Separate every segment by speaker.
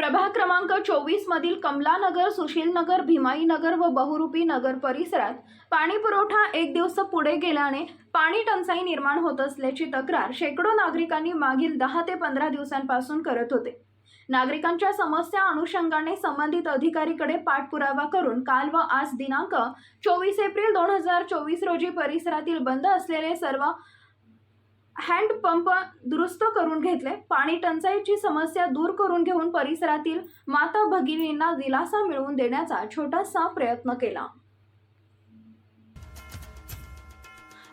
Speaker 1: प्रभाग क्रमांक चोवीस मधील कमलानगर सुशीलनगर भीमाईनगर व बहुरूपी नगर परिसरात पाणी पुरवठा एक दिवस पुढे गेल्याने पाणी टंचाई निर्माण होत असल्याची तक्रार शेकडो नागरिकांनी मागील दहा ते पंधरा दिवसांपासून करत होते. नागरिकांच्या समस्या अनुषंगाने संबंधित अधिकारीकडे पाठपुरावा करून काल व आज दिनांक चोवीस एप्रिल दोन हजार चोवीस रोजी परिसरातील बंद असलेले सर्व हँडपंप दुरुस्त करून घेतले पाणी टंचाईची समस्या दूर करून घेऊन परिसरातील माता भगिनींना दिलासा मिळवून देण्याचा छोटासा प्रयत्न केला.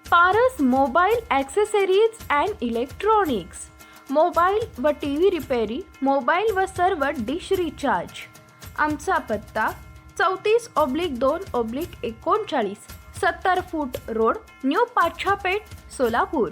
Speaker 1: Paras mobile accessories and electronics. Mobile व टी व्ही रिपेरी मोबाईल व सर्व डिश रिचार्ज. आमचा पत्ता चौतीस ऑब्लिक दोन ऑब्लिक एकोणचाळीस सत्तर foot road new Pachhapeth Solapur.